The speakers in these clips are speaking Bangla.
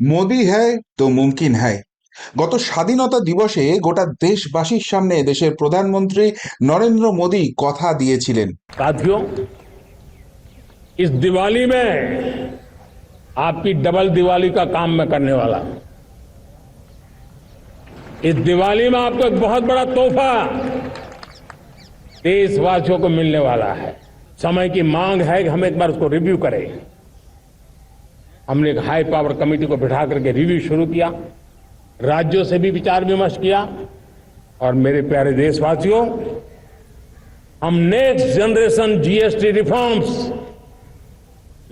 মোদি হ্যায় তো মুমকিন হ্যায় গত স্বাধীনতা দিবসে গোটা দেশবাসীর সামনে দেশের প্রধানমন্ত্রী নরেন্দ্র মোদী কথা দিয়েছিলেন साथियों इस दिवाली में आपकी डबल दिवाली का काम मैं करने वाला हूं इस दिवाली में आपको एक बहुत बड़ा तोहफा देशवासियों को मिलने वाला है समय की मांग है कि हम एक बार उसको रिव्यू करें हमने एक हाई पावर कमेटी को बिठा करके रिव्यू शुरू किया, राज्यों से भी विचार विमर्श किया, और मेरे प्यारे देशवासियों, हम नेक्स्ट जनरेशन जीएसटी रिफॉर्म्स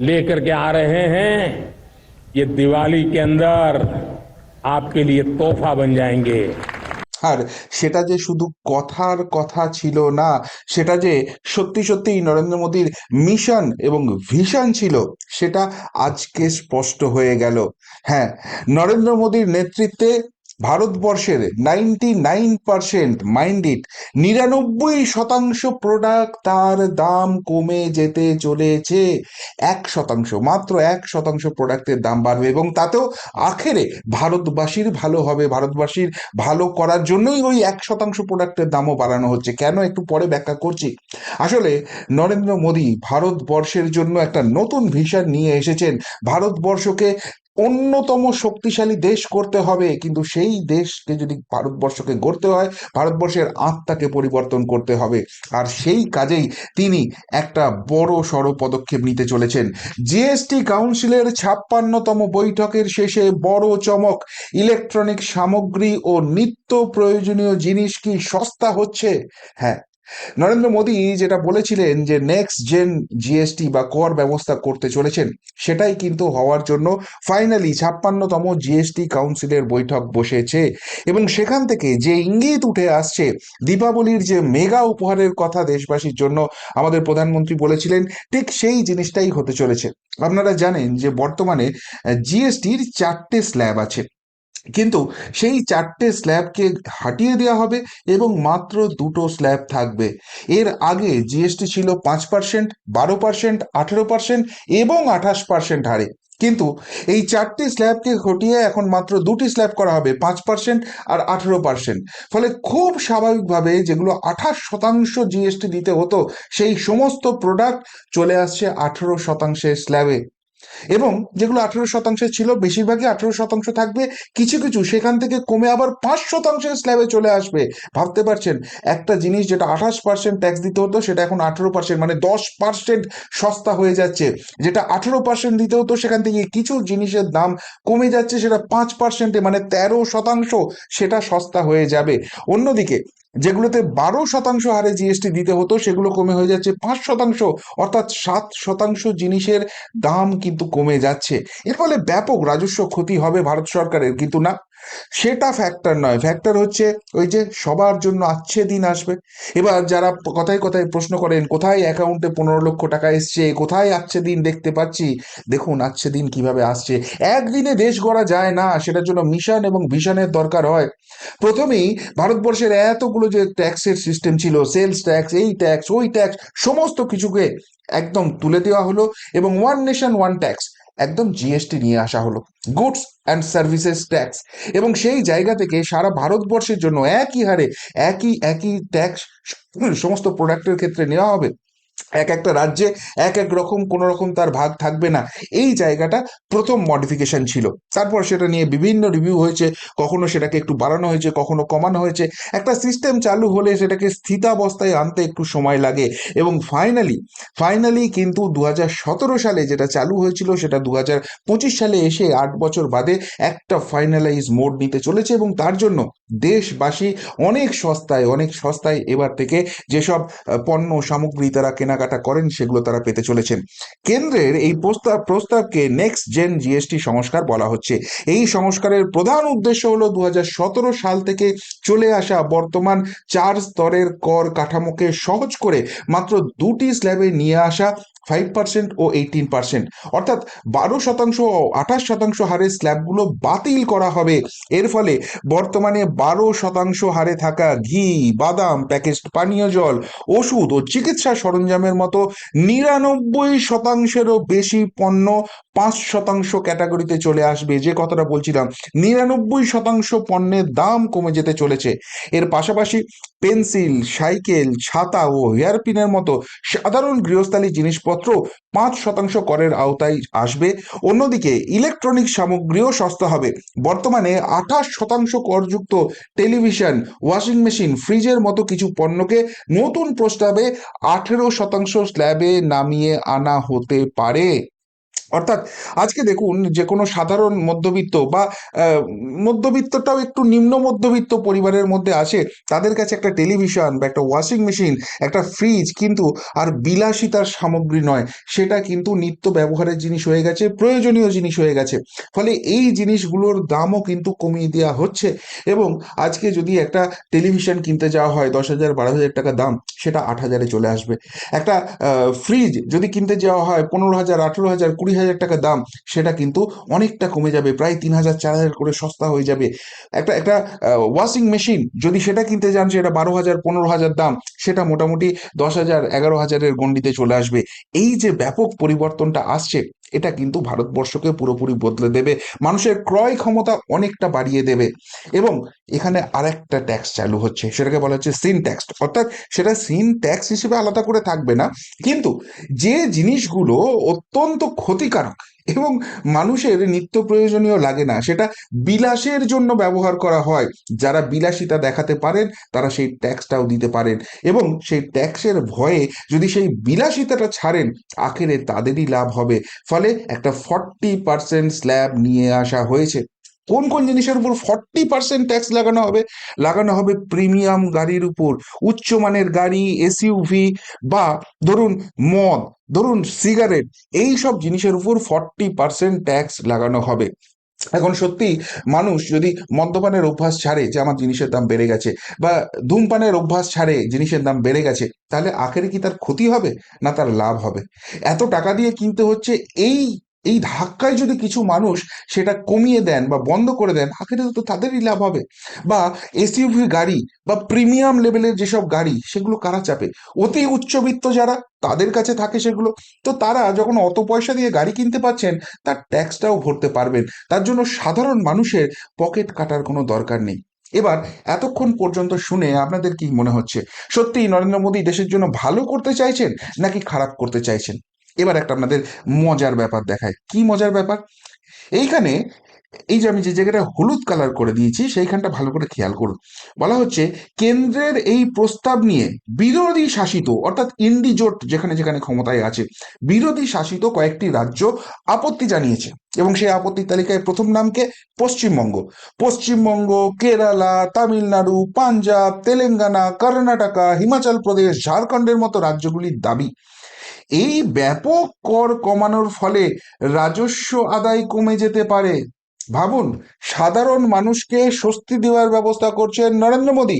लेकर के आ रहे हैं। ये दिवाली के अंदर आपके लिए तोहफा बन जाएँगे। আর সেটা যে শুধু কথার কথা ছিল না, সেটা যে সত্যি সত্যিই নরেন্দ্র মোদীর মিশন এবং ভিশন ছিল, সেটা আজকে স্পষ্ট হয়ে গেল। হ্যাঁ নরেন্দ্র মোদীর নেতৃত্বে ভারতবর্ষের নাইনটি নাইন পার্সেন্ট মাইন্ডিট নিরানব্বই শতাংশ প্রোডাক্ট তার দাম কমে যেতে চলেছে। এক শতাংশ, মাত্র এক শতাংশ প্রোডাক্টের দাম বাড়বে এবং তাতেও আখেরে ভারতবাসীর ভালো হবে, ভারতবাসীর ভালো করার জন্যই ওই এক শতাংশ প্রোডাক্টের দামও বাড়ানো হচ্ছে। কেন? একটু পরে ব্যাখ্যা করছি। আসলে নরেন্দ্র মোদী ভারতবর্ষের জন্য একটা নতুন ভিশন নিয়ে এসেছেন। ভারতবর্ষকে অন্যতম শক্তিশালী দেশ করতে হবে, কিন্তু সেই দেশকে যদি ভারতবর্ষকে গড়তে হয়, ভারতবর্ষের আত্মাকে পরিবর্তন করতে হবে। আর সেই কাজেই তিনি একটা বড় সড় পদক্ষেপ নিতে চলেছেন। জিএসটি কাউন্সিলের ছাপ্পান্নতম বৈঠকের শেষে বড় চমক, ইলেকট্রনিক সামগ্রী ও নিত্য প্রয়োজনীয় জিনিস কি সস্তা হচ্ছে? হ্যাঁ নরেন্দ্র মোদী যেটা বলেছিলেন যে নেক্সট জেন জিএসটি বা কর ব্যবস্থা করতে চলেছেন, সেটাই কিন্তু হওয়ার জন্য ফাইনালি ছাপ্পান্নতম জিএসটি কাউন্সিলের বৈঠক বসেছে। এবং সেখান থেকে যে ইঙ্গিত উঠে আসছে, দীপাবলির যে মেগা উপহারের কথা দেশবাসীর জন্য আমাদের প্রধানমন্ত্রী বলেছিলেন, ঠিক সেই জিনিসটাই হতে চলেছে। আপনারা জানেন যে বর্তমানে জিএসটির চারটে স্ল্যাব আছে। কিন্তু সেই চারটে স্ল্যাবকে হাটিয়ে দেওয়া হবে এবং মাত্র দুটো স্ল্যাব থাকবে। এর আগে জিএসটি ছিল পাঁচ পার্সেন্ট বারো পার্সেন্ট আঠেরো পার্সেন্ট এবং আঠাশ পার্সেন্ট হারে। কিন্তু এই চারটি স্ল্যাবকে ঘটিয়ে এখন মাত্র দুটি স্ল্যাব করা হবে, পাঁচ পার্সেন্ট আর আঠেরো পার্সেন্ট ফলে খুব স্বাভাবিকভাবে যেগুলো আঠাশ শতাংশ জিএসটি দিতে হতো, সেই সমস্ত প্রোডাক্ট চলে আসছে আঠেরো শতাংশের স্ল্যাবে। এবং যেগুলো আঠেরো শতাংশে ছিল, বেশিরভাগই আঠেরো শতাংশ থাকবে। কিছু কিছু সেখান থেকে কমে আবার পাঁচ শতাংশের স্ল্যাবে চলে আসবে। ভাবতে পারছেন, একটা জিনিস যেটা আঠাশ পার্সেন্ট ট্যাক্স দিতে হতো, সেটা এখন আঠেরো পার্সেন্ট মানে দশ পার্সেন্ট সস্তা হয়ে যাচ্ছে। যেটা আঠেরো পার্সেন্ট দিতে হতো, সেখান থেকে কিছু জিনিসের দাম কমে যাচ্ছে, সেটা পাঁচ পার্সেন্টে মানে তেরো শতাংশ সেটা সস্তা হয়ে যাবে। অন্যদিকে যেগুলোতে বারো শতাংশ হারে জিএসটি দিতে হতো, সেগুলো কমে হয়ে যাচ্ছে পাঁচ শতাংশ। অর্থাৎ সাত শতাংশ জিনিসের দাম কিন্তু কমে যাচ্ছে। এর ফলে ব্যাপক রাজস্ব ক্ষতি হবে ভারত সরকারের, কিন্তু না। সেটা ফ্যাক্টর নয়। ফ্যাক্টর হচ্ছে ওই যে সবার জন্য আচ্ছে দিন আসবে। এবার যারা কথায় কথায় প্রশ্ন করেন, কোথায় অ্যাকাউন্টে পনেরো লক্ষ টাকা এসছে? কোথায় আচ্ছে দিন দেখতে পাচ্ছি? দেখুন আচ্ছে দিন কীভাবে আসছে। একদিনে দেশ গড়া যায় না, সেটার জন্য মিশন এবং ভিশনের দরকার হয়। প্রথমেই ভারতবর্ষের এতগুলো যে ট্যাক্সের সিস্টেম ছিল সেলস ট্যাক্স এই ট্যাক্স ওই ট্যাক্স সমস্ত কিছুকে একদম তুলে দেওয়া হলো এবং ওয়ান নেশন ওয়ান ট্যাক্স একদম জিএসটি নিয়ে আসা হলো। গুডস অ্যান্ড সার্ভিসেস ট্যাক্স এবং সেই জায়গা থেকে সারা ভারতবর্ষের জন্য একই হারে একই একই ট্যাক্স সমস্ত প্রোডাক্টের ক্ষেত্রে নেওয়া হবে। এক একটা রাজ্যে এক এক রকম, কোনো রকম তার ভাগ থাকবে না। এই জায়গাটা প্রথম মডিফিকেশন ছিল। তারপর সেটা নিয়ে বিভিন্ন রিভিউ হয়েছে। কখনো সেটাকে একটু বাড়ানো হয়েছে, কখনো কমানো হয়েছে। একটা সিস্টেম চালু হলে সেটাকে স্থিতাবস্থায় আনতে একটু সময় লাগে। এবং ফাইনালি ফাইনালি কিন্তু দু হাজার সতেরো সালে যেটা চালু হয়েছিল, সেটা দু পঁচিশ সালে এসে আট বছর বাদে একটা ফাইনালাইজ মোড নিতে চলেছে এবং তার জন্য দেশবাসী অনেক সস্তায় অনেক সস্তায় এবার থেকে যেসব পণ্য সামগ্রী তারা কেনাকাটা করেন, সেগুলো তারা পেতে চলেছেন। কেন্দ্রের এই প্রস্তাব, প্রস্তাবকে নেক্সট জেন জিএসটি সংস্কার বলা হচ্ছে। এই সংস্কারের প্রধান উদ্দেশ্য হলো দু সাল থেকে চলে আসা বর্তমান চার স্তরের কর কাঠামোকে সহজ করে মাত্র দুটি স্ল্যাবে নিয়ে আসা ফাইভ পার্সেন্ট ও এইটিন পার্সেন্ট অর্থাৎ বারো শতাংশ ও আঠাশ শতাংশ হারে স্ল্যাবগুলো বাতিল করা হবে। এর ফলে বর্তমানে বারো শতাংশ হারে থাকা ঘি, বাদাম প্যাকেজড পানীয় জল, ওষুধ ও চিকিৎসা সরঞ্জামের মতো নিরানব্বই শতাংশেরও বেশি পণ্য পাঁচ শতাংশ ক্যাটাগরিতে চলে আসবে, যে কথাটা বলছিলাম। নিরানব্বই শতাংশ পণ্যের দাম কমে যেতে চলেছে। এর পাশাপাশি পেন্সিল, সাইকেল, ছাতা ও হেয়ারপিনের মতো সাধারণ গৃহস্থালী জিনিসপত্র পাঁচ শতাংশ করের আওতায় আসবে। অন্যদিকে ইলেকট্রনিক সামগ্রীও সস্তা হবে। বর্তমানে আঠাশ শতাংশ করযুক্ত টেলিভিশন, ওয়াশিং মেশিন, ফ্রিজের মতো কিছু পণ্যকে নতুন প্রস্তাবে আঠেরো শতাংশ স্ল্যাবে নামিয়ে আনা হতে পারে। অর্থাৎ আজকে দেখুন যে কোনো সাধারণ মধ্যবিত্ত বা মধ্যবিত্তটাও একটু নিম্ন মধ্যবিত্ত পরিবারের মধ্যে আসে, তাদের কাছে একটা টেলিভিশন বা একটা ওয়াশিং মেশিন, একটা ফ্রিজ কিন্তু আর বিলাসিতার সামগ্রী নয়। সেটা কিন্তু নিত্য ব্যবহারের জিনিস হয়ে গেছে, প্রয়োজনীয় জিনিস হয়ে গেছে। ফলে এই জিনিসগুলোর দামও কিন্তু কমিয়ে দেওয়া হচ্ছে এবং আজকে যদি একটা টেলিভিশন কিনতে যাওয়া হয় দশ হাজার, বারো হাজার টাকা দাম, সেটা আট হাজারে চলে আসবে। একটা ফ্রিজ যদি কিনতে যাওয়া হয় পনেরো হাজার, আঠেরো হাজার, কুড়ি হাজার টাকা দাম, সেটা কিন্তু অনেকটা কমে যাবে, প্রায় তিন হাজার, চার হাজার করে সস্তা হয়ে যাবে। একটা একটা ওয়াশিং মেশিন যদি সেটা কিনতে যান, সেটা বারো হাজার, পনেরো হাজার দাম, সেটা মোটামুটি দশ হাজার, এগারো হাজারের গণ্ডিতে চলে আসবে। এই যে ব্যাপক পরিবর্তনটা আসছে এটা কিন্তু ভারতবর্ষকে পুরোপুরি বদলে দেবে। মানুষের ক্রয় ক্ষমতা অনেকটা বাড়িয়ে দেবে। এবং এখানে আরেকটা ট্যাক্স চালু হচ্ছে, সেটাকে বলা হচ্ছে সিন ট্যাক্স অর্থাৎ সেটা সিন ট্যাক্স হিসেবে আলাদা করে থাকবে না। কিন্তু যে জিনিসগুলো অত্যন্ত ক্ষতিকারক এবং মানুষের নিত্য প্রয়োজনীয় লাগে না। সেটা বিলাসের জন্য ব্যবহার করা হয়। যারা বিলাসিতা দেখাতে পারেন, তারা সেই ট্যাক্সটাও দিতে পারেন। এবং সেই ট্যাক্সের ভয়ে যদি সেই বিলাসিতাটা ছাড়েন, আখেরে তাদেরই লাভ হবে। ফলে একটা ফর্টি পার্সেন্ট স্ল্যাব নিয়ে আসা হয়েছে। কোন কোন জিনিসের উপর ফর্টি পার্সেন্ট ট্যাক্স লাগানো হবে? লাগানো হবে প্রিমিয়াম গাড়ির উপর। উচ্চমানের গাড়ি এসইউভি বা ধরুন মদ, ধরুন সিগারেট এই সব জিনিসের উপর ফর্টি পার্সেন্ট ট্যাক্স লাগানো হবে। এখন সত্যি মানুষ যদি মদ্যপানের অভ্যাস ছাড়ে, যে আমার জিনিসের দাম বেড়ে গেছে, বা ধূমপানের অভ্যাস ছাড়ে, জিনিসের দাম বেড়ে গেছে, তাহলে আখেরে কি তার ক্ষতি হবে? না তার লাভ হবে? এত টাকা দিয়ে কিনতে হচ্ছে, এই এই ধাক্কায় যদি কিছু মানুষ সেটা কমিয়ে দেন বা বন্ধ করে দেন আখেরে তো তাদেরই লাভ হবে। বা এসইউভি গাড়ি বা প্রিমিয়াম লেভেলের যেসব গাড়ি, সেগুলো কারা চাপে? অতি উচ্চবিত্ত যারা, তাদের কাছে থাকে সেগুলো। তো তারা যখন অত পয়সা দিয়ে গাড়ি কিনতে পাচ্ছেন তার ট্যাক্সটাও ভরতে পারবেন। তার জন্য সাধারণ মানুষের পকেট কাটার কোনো দরকার নেই। এবার এতক্ষণ পর্যন্ত শুনে আপনাদের কি মনে হচ্ছে? সত্যিই নরেন্দ্র মোদী দেশের জন্য ভালো করতে চাইছেন, নাকি খারাপ করতে চাইছেন? এবার একটা আপনাদের মজার ব্যাপার দেখায় কি মজার ব্যাপার? এইখানে এই যে আমি যে জায়গাটা হলুদ কালার করে দিয়েছি, সেইখানটা ভালো করে খেয়াল করুন। বলা হচ্ছে, কেন্দ্রের এই প্রস্তাব নিয়ে বিরোধী শাসিত, অর্থাৎ ইন্ডি জোট যেখানে যেখানে ক্ষমতায় আছে, বিরোধী শাসিত কয়েকটি রাজ্য আপত্তি জানিয়েছে। এবং সেই আপত্তির তালিকায় প্রথম নামকে পশ্চিমবঙ্গ। পশ্চিমবঙ্গ, কেরালা, তামিলনাড়ু, পাঞ্জাব, তেলেঙ্গানা, কর্ণাটকা, হিমাচল প্রদেশ, ঝাড়খণ্ডের মতো রাজ্যগুলির দাবি। এই ব্যাপক কর কমানোর ফলে রাজস্ব আদায় কমে যেতে পারে। ভাবুন, সাধারণ মানুষকে স্বস্তি দেওয়ার ব্যবস্থা করছেন নরেন্দ্র মোদী।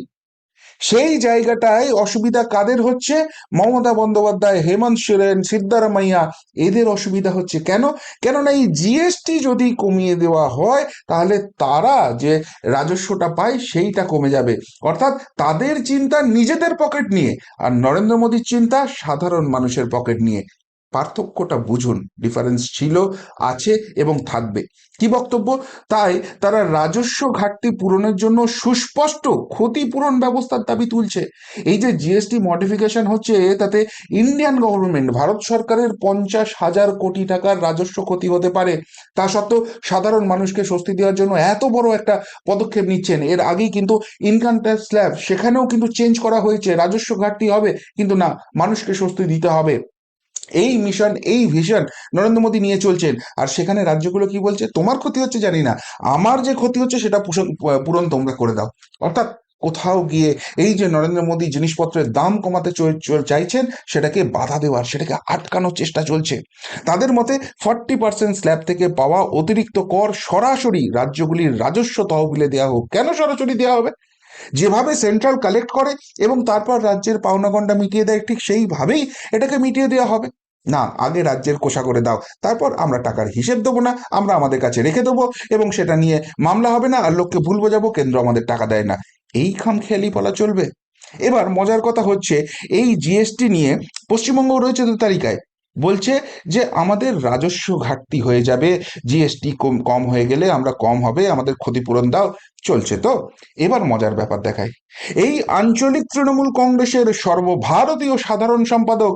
সেই জায়গাটায় অসুবিধা কাদের হচ্ছে? মমতা বন্দ্যোপাধ্যায়, হেমন্ত সোরেন, সিদ্ধারামাইয়া, এদের অসুবিধা হচ্ছে কেন? কেননা এই জিএসটি যদি কমিয়ে দেওয়া হয়, তাহলে তারা যে রাজস্বটা পায় সেইটা কমে যাবে। অর্থাৎ তাদের চিন্তা নিজেদের পকেট নিয়ে, আর নরেন্দ্র মোদীর চিন্তা সাধারণ মানুষের পকেট নিয়ে। পার্থক্যটা বুঝুন ডিফারেন্স ছিল, আছে এবং থাকবে। কি বক্তব্য? তাই তারা রাজস্ব ঘাটতি পূরণের জন্য সুস্পষ্ট ক্ষতিপূরণ ব্যবস্থার দাবি তুলছে। এই যে জিএসটি মডিফিকেশন হচ্ছে, তাতে ইন্ডিয়ান গভর্নমেন্ট ভারত সরকারের পঞ্চাশ হাজার কোটি টাকার রাজস্ব ক্ষতি হতে পারে। তা সত্ত্বেও সাধারণ মানুষকে স্বস্তি দেওয়ার জন্য এত বড় একটা পদক্ষেপ নিচ্ছেন। এর আগেই কিন্তু ইনকাম ট্যাক্স স্ল্যাব সেখানেও কিন্তু চেঞ্জ করা হয়েছে। রাজস্ব ঘাটতি হবে, কিন্তু না, মানুষকে স্বস্তি দিতে হবে। এই মিশন এই ভিশন নরেন্দ্র মোদী নিয়ে চলছেন। আর সেখানে রাজ্যগুলো কি বলছে? তোমার ক্ষতি হচ্ছে জানি না। আমার যে ক্ষতি হচ্ছে সেটা পূরণ তোমরা করে দাও। অর্থাৎ কোথাও গিয়ে এই যে নরেন্দ্র মোদী জিনিসপত্রের দাম কমাতে চাইছেন, সেটাকে বাধা দেওয়ার, সেটাকে আটকানোর চেষ্টা চলছে। তাদের মতে ফর্টি পার্সেন্ট স্ল্যাব থেকে পাওয়া অতিরিক্ত কর সরাসরি রাজ্যগুলির রাজস্ব তহবিলে দেওয়া হোক। কেন সরাসরি দেওয়া হবে? যেভাবে সেন্ট্রাল কালেক্ট করে এবং তারপর রাজ্যের পাওনাগণ্ডা মিটিয়ে দেয়, ঠিক সেইভাবেই এটাকে মিটিয়ে দেওয়া হবে। না, আগে রাজ্যের কোষা করে দাও, তারপর আমরা টাকার হিসেব দেবো না, আমরা আমাদের কাছে রেখে দেবো এবং সেটা নিয়ে মামলা হবে না, আর লোককে ভুল বোঝাবো, কেন্দ্র আমাদের টাকা দেয় না। এই খামখেয়ালি বলা চলবে। এবার মজার কথা হচ্ছে, এই জিএসটি নিয়ে পশ্চিমবঙ্গ রয়েছে তো তালিকায়। বলছে যে আমাদের রাজস্ব ঘাটতি হয়ে যাবে জিএসটি কম কম হয়ে গেলে আমরা কম হবে, আমাদের ক্ষতিপূরণ দাও, চলছে তো। এবার মজার ব্যাপার দেখায় এই আঞ্চলিক তৃণমূল কংগ্রেসের সর্বভারতীয় সাধারণ সম্পাদক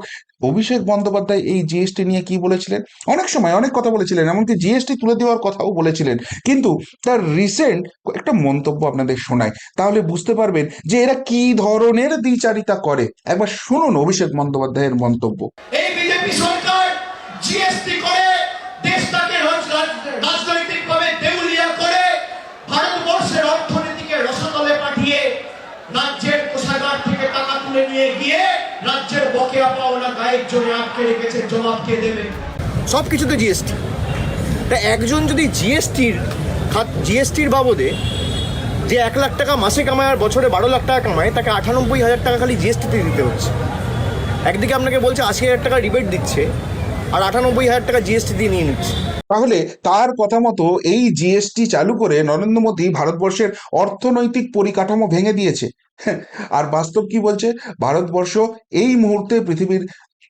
অভিষেক বন্দ্যোপাধ্যায় এই জিএসটি নিয়ে কি বলেছিলেন? অনেক সময় অনেক কথা বলেছিলেন, এমনকি জিএসটি তুলে দেওয়ার কথাও বলেছিলেন। কিন্তু তার রিসেন্ট একটা মন্তব্য আপনাদের শোনায় তাহলে বুঝতে পারবেন যে এরা কি ধরনের দ্বিচারিতা করে। একবার শুনুন অভিষেক বন্দ্যোপাধ্যায়ের মন্তব্য। বিজেপি সরকার জিএসটি করে দেশটাকে দেউলিয়া করে ভারতবর্ষের অর্থনীতিকে পাঠিয়ে রাজ্যের কোষাগার থেকে টাকা তুলে নিয়ে গিয়ে রাজ্যের বকেয়া পাওনা গায়ের আটকে রেখেছে, জবাব কে দেবে? সব কিছুতে জিএসটি তা একজন যদি জিএসটির জিএসটির বাবদে যে এক লাখ টাকা মাসে কামায় আর বছরে বারো লাখ টাকা কামায়, তাকে আটানব্বই হাজার টাকা খালি জিএসটিতে দিতে হচ্ছে। একদিকে আপনাকে বলছে আশি হাজার টাকা রিবেট দিচ্ছে আর আটানব্বই হাজার টাকা জিএসটি দিয়ে নিয়ে নিচ্ছে। তাহলে তার কথা মতো এই জিএসটি চালু করে নরেন্দ্র মোদী ভারতবর্ষের অর্থনৈতিক পরিকাঠামো ভেঙে দিয়েছে। আর বাস্তব কি বলছে? ভারতবর্ষ এই মুহূর্তে পৃথিবীর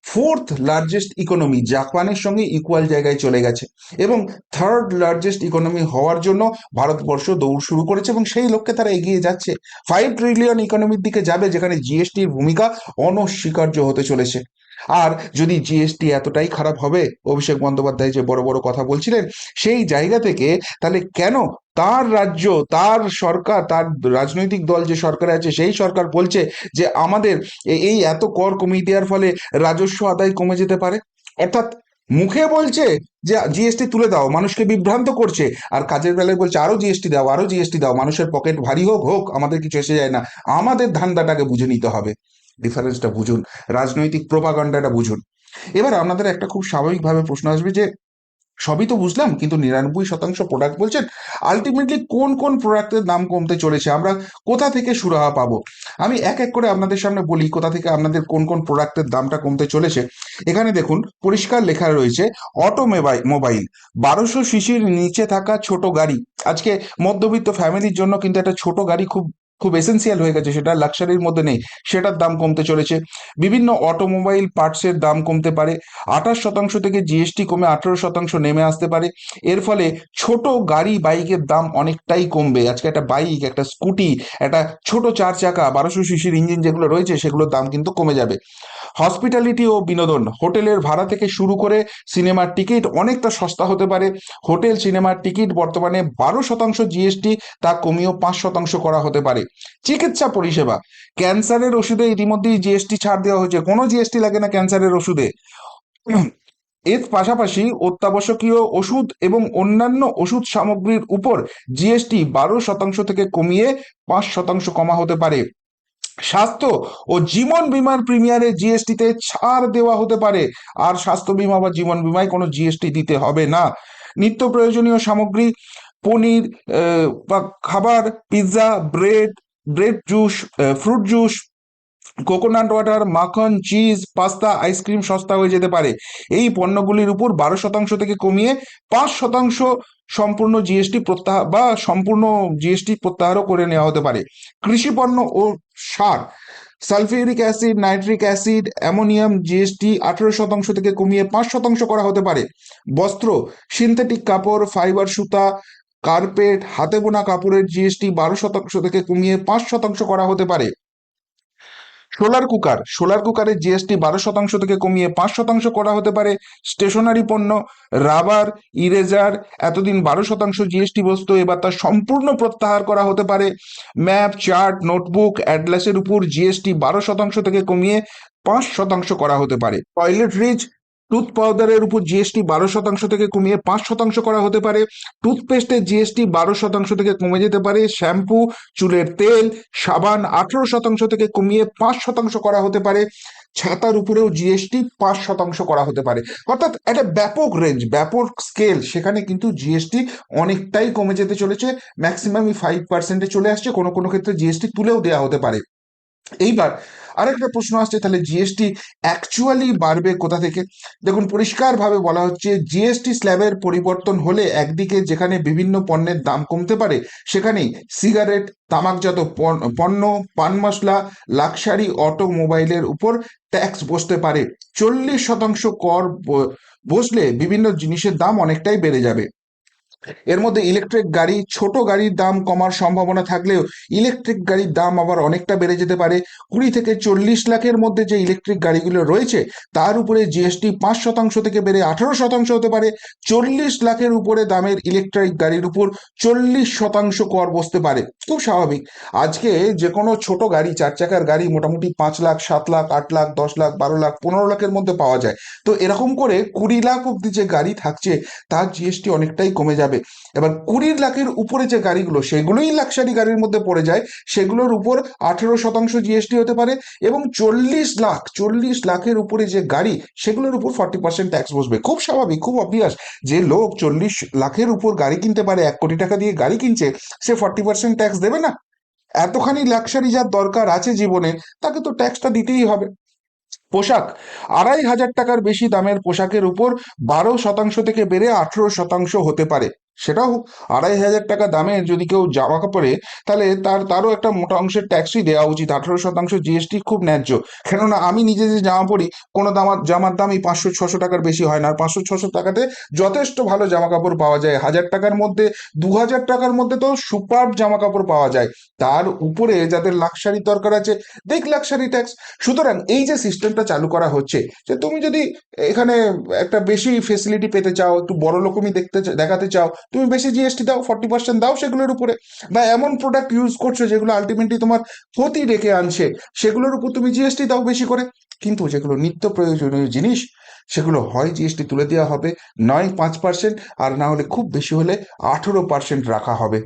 ফোর্থ লার্জেস্ট ইকোনমি জাপানের সঙ্গে ইকুয়াল জায়গায় চলে গেছে। এবং থার্ড লার্জেস্ট ইকোনমি হওয়ার জন্য ভারতবর্ষ দৌড় শুরু করেছে এবং সেই লক্ষ্যে তারা এগিয়ে যাচ্ছে। ফাইভ ট্রিলিয়ন ইকোনমির দিকে যাবে, যেখানে জিএসটির ভূমিকা অনস্বীকার্য হতে চলেছে। আর যদি জিএসটি এতটাই খারাপ হবে, অভিষেক বন্দ্যোপাধ্যায় যে বড় বড় কথা বলছিলেন, সেই জায়গা থেকে তাহলে কেন তার রাজ্য, তার সরকার, তার রাজনৈতিক দল যে সরকার আছে, সেই সরকার বলছে যে আমাদের এই এত কর কমিয়ে দেওয়ার ফলে রাজস্ব আদায় কমে যেতে পারে? অর্থাৎ মুখে বলছে যে জিএসটি তুলে দাও, মানুষকে বিভ্রান্ত করছে, আর কাজের বেলায় বলছে আরও জিএসটি দাও, আরও জিএসটি দাও, মানুষের পকেট ভারী হোক হোক, আমাদের কিছু এসে যায় না, আমাদের ধান্দাটাকে বুঝে নিতে হবে। ডিফারেন্সটা বুঝুন, রাজনৈতিক প্রোপাগান্ডাটা বুঝুন। এবার আপনাদের একটা খুব স্বাভাবিকভাবে প্রশ্ন আসবে যে, সবই তো বুঝলাম, কিন্তু নিরানব্বই শতাংশ প্রোডাক্ট বলছেন আলটিমেটলি কোন কোন প্রোডাক্টের দাম কমতে চলেছে, আমরা কোথা থেকে সুরাহা পাবো? আমি এক এক করে আপনাদের সামনে বলি, কোথা থেকে আপনাদের কোন কোন প্রোডাক্টের দামটা কমতে চলেছে। এখানে দেখুন, পরিষ্কার লেখা রয়েছে অটো মোবাইল বারোশো সিসির নিচে থাকা ছোট গাড়ি। আজকে মধ্যবিত্ত ফ্যামিলির জন্য কিন্তু একটা ছোট গাড়ি খুব খুব এসেন্সিয়াল হয়ে গেছে সেটা লাক্সারির মধ্যে নেই, সেটার দাম কমতে চলেছে। বিভিন্ন অটোমোবাইল পার্টসের দাম কমতে পারে, আঠাশ শতাংশ থেকে জিএসটি কমে আঠারো শতাংশ নেমে আসতে পারে। এর ফলে ছোট গাড়ি বাইকের দাম অনেকটাই কমবে। আজকে একটা বাইক, একটা স্কুটি, একটা ছোট চার চাকা, বারোশো সিসির ইঞ্জিন যেগুলো রয়েছে, সেগুলোর দাম কিন্তু কমে যাবে। হসপিটালিটি ও বিনোদন। হোটেলের ভাড়া থেকে শুরু করে সিনেমার টিকিট অনেকটা সস্তা হতে পারে। হোটেল সিনেমার টিকিট বর্তমানে বারো শতাংশ জিএসটি, তা কমিয়েও পাঁচ শতাংশ করা হতে পারে। চিকিৎসা পরিষেবা। ক্যান্সারের ওষুধে ইতিমধ্যেই জিএসটি ছাড় দেওয়া হয়েছে। কোনো জিএসটি লাগে না ক্যান্সারের ওষুধে। এর পাশাপাশি অত্যাবশ্যকীয় ওষুধ এবং অন্যান্য ওষুধ সামগ্রীর উপর জিএসটি বারো শতাংশ থেকে কমিয়ে পাঁচ শতাংশ কমা হতে পারে। স্বাস্থ্য ও জীবন বিমার প্রিমিয়ারে জিএসটিতে ছাড় দেওয়া হতে পারে। আর স্বাস্থ্য বিমা বা জীবন বিমায় কোনো জিএসটি দিতে হবে না। নিত্য প্রয়োজনীয় সামগ্রী, পনির বা খাবার, pizza, bread bread juice fruit juice coconut water, মাখন, চিজ, পাস্তা আইসক্রিম সস্তা হয়ে যেতে পারে। এই পণ্যগুলির উপর বারো শতাংশ থেকে কমিয়ে পাঁচ শতাংশ সম্পূর্ণ জিএসটি প্রত্যাহার বা সম্পূর্ণ জিএসটি প্রত্যাহারও করে নেওয়া হতে পারে। কৃষি পণ্য ও সার, sulphuric acid, nitric acid, ammonium GST আঠেরো শতাংশ থেকে কমিয়ে পাঁচ শতাংশ করা হতে পারে। বস্ত্র, সিনথেটিক কাপড়, ফাইবার সুতা, কার্পেট, হাতে বোনা কাপড়ের জিএসটি বারো শতাংশ থেকে কমিয়ে পাঁচ শতাংশ করা হতে পারে। Solar cooker. সোলার কুকারের জিএসটি বারো শতাংশ থেকে কমিয়ে পাঁচ শতাংশ করা হতে পারে স্টেশনারি পণ্য, রাবার, ইরেজার, এতদিন বারো শতাংশ জিএসটি বস্তু, এবার তা সম্পূর্ণ প্রত্যাহার করা হতে পারে। ম্যাপ, চার্ট, নোটবুক অ্যাডলাসের উপর জিএসটি বারো শতাংশ থেকে কমিয়ে পাঁচ শতাংশ করা হতে পারে। টয়লেট রিচ টুথ পাউডারের উপর জিএসটি বারো শতাংশ থেকে কমিয়ে পাঁচ শতাংশ করা হতে পারে। টুথপেস্টের জিএসটি বারো শতাংশ থেকে কমে যেতে পারে। শ্যাম্পু চুলের তেল, সাবান আঠেরো শতাংশ থেকে কমিয়ে পাঁচ শতাংশ করা হতে পারে। ছাতার উপরেও জিএসটি পাঁচ শতাংশ করা হতে পারে। অর্থাৎ একটা ব্যাপক রেঞ্জ ব্যাপক স্কেল সেখানে কিন্তু জিএসটি অনেকটাই কমে যেতে চলেছে। ম্যাক্সিমামই ফাইভ পার্সেন্টে চলে আসছে। কোনো কোনো ক্ষেত্রে জিএসটি তুলেও দেওয়া হতে পারে। এইবার আরেকটা প্রশ্ন আসছে, তাহলে জিএসটি অ্যাকচুয়ালি বাড়বে কোথা থেকে? দেখুন, পরিষ্কারভাবে বলা হচ্ছে জিএসটি স্ল্যাবের পরিবর্তন হলে একদিকে যেখানে বিভিন্ন পণ্যের দাম কমতে পারে, সেখানেই সিগারেট তামাকজাত পণ- পণ্য, পান মশলা লাক্সারি অটোমোবাইলের উপর ট্যাক্স বসতে পারে। চল্লিশ শতাংশ কর বসলে বিভিন্ন জিনিসের দাম অনেকটাই বেড়ে যাবে। এর মধ্যে ইলেকট্রিক গাড়ি, ছোট গাড়ির দাম কমার সম্ভাবনা থাকলেও ইলেকট্রিক গাড়ির দাম আবার অনেকটা বেড়ে যেতে পারে। কুড়ি থেকে চল্লিশ লাখের মধ্যে যে ইলেকট্রিক গাড়িগুলো রয়েছে, তার উপরে জিএসটি পাঁচ শতাংশ থেকে বেড়ে আঠারো শতাংশ হতে পারে। চল্লিশ লাখের উপরে দামের ইলেকট্রিক গাড়ির উপর চল্লিশ শতাংশ কর বসতে পারে। খুব স্বাভাবিক। আজকে যে কোনো ছোট গাড়ি, চার চাকার গাড়ি মোটামুটি পাঁচ লাখ, সাত লাখ, আট লাখ, দশ লাখ, বারো লাখ, পনেরো লাখের মধ্যে পাওয়া যায়। তো এরকম করে কুড়ি লাখ অব্দি যে গাড়ি থাকছে, তার জিএসটি অনেকটাই কমে যাবে। এবার কুড়ি লাখের উপরে যে গাড়িগুলো, সেগুলোই লাক্সারি গাড়ির মধ্যে পড়ে যায়। সেগুলোর উপর আঠেরো শতাংশ জিএসটি হতে পারে এবং চল্লিশ লাখ, চল্লিশ লাখের উপরে যে গাড়ি, সেগুলোর উপর ফর্টি পার্সেন্ট ট্যাক্স বসবে। খুব স্বাভাবিক, খুব অবভিয়াস যে লোক চল্লিশ লাখের উপর গাড়ি কিনতে পারে, এক কোটি টাকা দিয়ে গাড়ি কিনছে, সে ফর্টি পার্সেন্ট ট্যাক্স দেবে না। এতখানি লাক্সারি যার দরকার আছে জীবনে, তাকে তো ট্যাক্সটা দিতেই হবে। পোশাক, আড়াই হাজার টাকার বেশি দামের পোশাকের উপর বারো শতাংশ থেকে বেড়ে আঠেরো শতাংশ হতে পারে। সেটাও আড়াই হাজার টাকা দামের যদি কেউ জামা কাপড়ে, তাহলে তার, তারও একটা মোটা অংশের ট্যাক্সই দেওয়া উচিত। আঠেরো শতাংশ জিএসটি খুব ন্যায্য। কেননা আমি নিজে যে জামা পরি, কোনো দামার জামার দামই পাঁচশো, ছশো টাকার বেশি হয় না। আর পাঁচশো, ছশো টাকাতে যথেষ্ট ভালো জামা কাপড় পাওয়া যায়। হাজার টাকার মধ্যে, দু হাজার টাকার মধ্যে তো সুপার জামা কাপড় পাওয়া যায়। তার উপরে যাদের লাক্সারি দরকার আছে, দেখ লাক্সারি ট্যাক্স সুতরাং এই যে সিস্টেমটা চালু করা হচ্ছে, যে তুমি যদি এখানে একটা বেশি ফেসিলিটি পেতে চাও, একটু বড় রকমই দেখতে দেখাতে চাও তুমি বেশি জিএসটি দাও ফর্টি পার্সেন্ট দাও সেগুলোর উপরে। বা এমন প্রোডাক্ট ইউজ করছ যেগুলো আলটিমেটলি তোমার ক্ষতি ডেকে আনছে, সেগুলোর উপর তুমি জিএসটি দাও বেশি করে। কিন্তু যেগুলো নিত্য প্রয়োজনীয় জিনিস, সেগুলো হয় জিএসটি তুলে দেওয়া হবে নয়, পাঁচ পার্সেন্ট আর না হলে খুব বেশি হলে আঠেরো পার্সেন্ট রাখা হবে।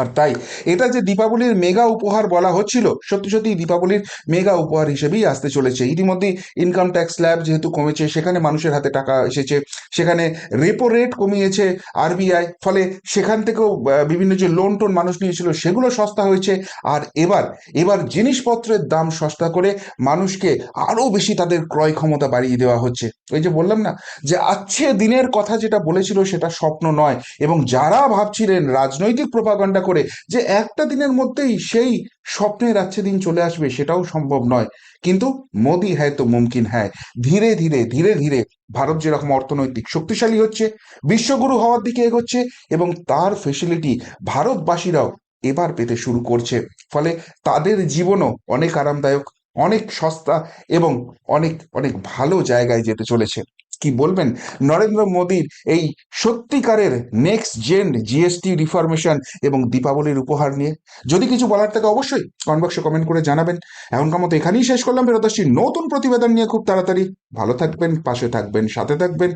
আর তাই এটা যে দীপাবলির মেগা উপহার বলা হচ্ছিল, সত্যি সত্যি দীপাবলির মেগা উপহার হিসেবেই আসতে চলেছে। ইতিমধ্যে ইনকাম ট্যাক্স স্ল্যাব যেহেতু কমেছে, সেখানে মানুষের হাতে টাকা এসেছে, সেখানে রেপো রেট কমিয়েছে আরবিআই ফলে সেখান থেকেও বিভিন্ন যে লোন টোন মানুষ নিয়েছিল, সেগুলো সস্তা হয়েছে। আর এবার এবার জিনিসপত্রের দাম সস্তা করে মানুষকে আরও বেশি তাদের ক্রয় ক্ষমতা বাড়িয়ে দেওয়া হচ্ছে। ওই যে বললাম না, যে আচ্ছে দিনের কথা যেটা বলেছিল সেটা স্বপ্ন নয়, এবং যারা ভাবছিলেন রাজনৈতিক প্রপাগান্ডা করে যে একটা দিনের মধ্যেই সেই স্বপ্নের আচ্ছে দিন চলে আসবে, সেটাও সম্ভব নয়। কিন্তু মোদি হ্যায় তো মুমকিন হ্যায়। ধীরে ধীরে ধীরে ধীরে ভারত যেরকম অর্থনৈতিক শক্তিশালী হচ্ছে, বিশ্বগুরু হওয়ার দিকে এগোচ্ছে এবং তার ফেসিলিটি ভারতবাসীরাও এবার পেতে শুরু করছে। ফলে তাদের জীবনও অনেক আরামদায়ক, অনেক সস্তা এবং অনেক অনেক ভালো জায়গায় যেতে চলেছে। কি বলবেন? নরেন্দ্র মোদীর এই সত্যিকারের নেক্সট জেন জিএসটি রিফরমেশন এবং দীপাবলির উপহার নিয়ে। যদি কিছু বলার থাকে অবশ্যই কমেন্ট কমেন্ট করে জানাবেন। এখনকার মতো এখানেই শেষ করলাম ফেরত আসছি নতুন প্রতিবেদন নিয়ে খুব তাড়াতাড়ি। ভালো থাকবেন, পাশে থাকবেন, সাথে থাকবেন।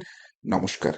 নমস্কার।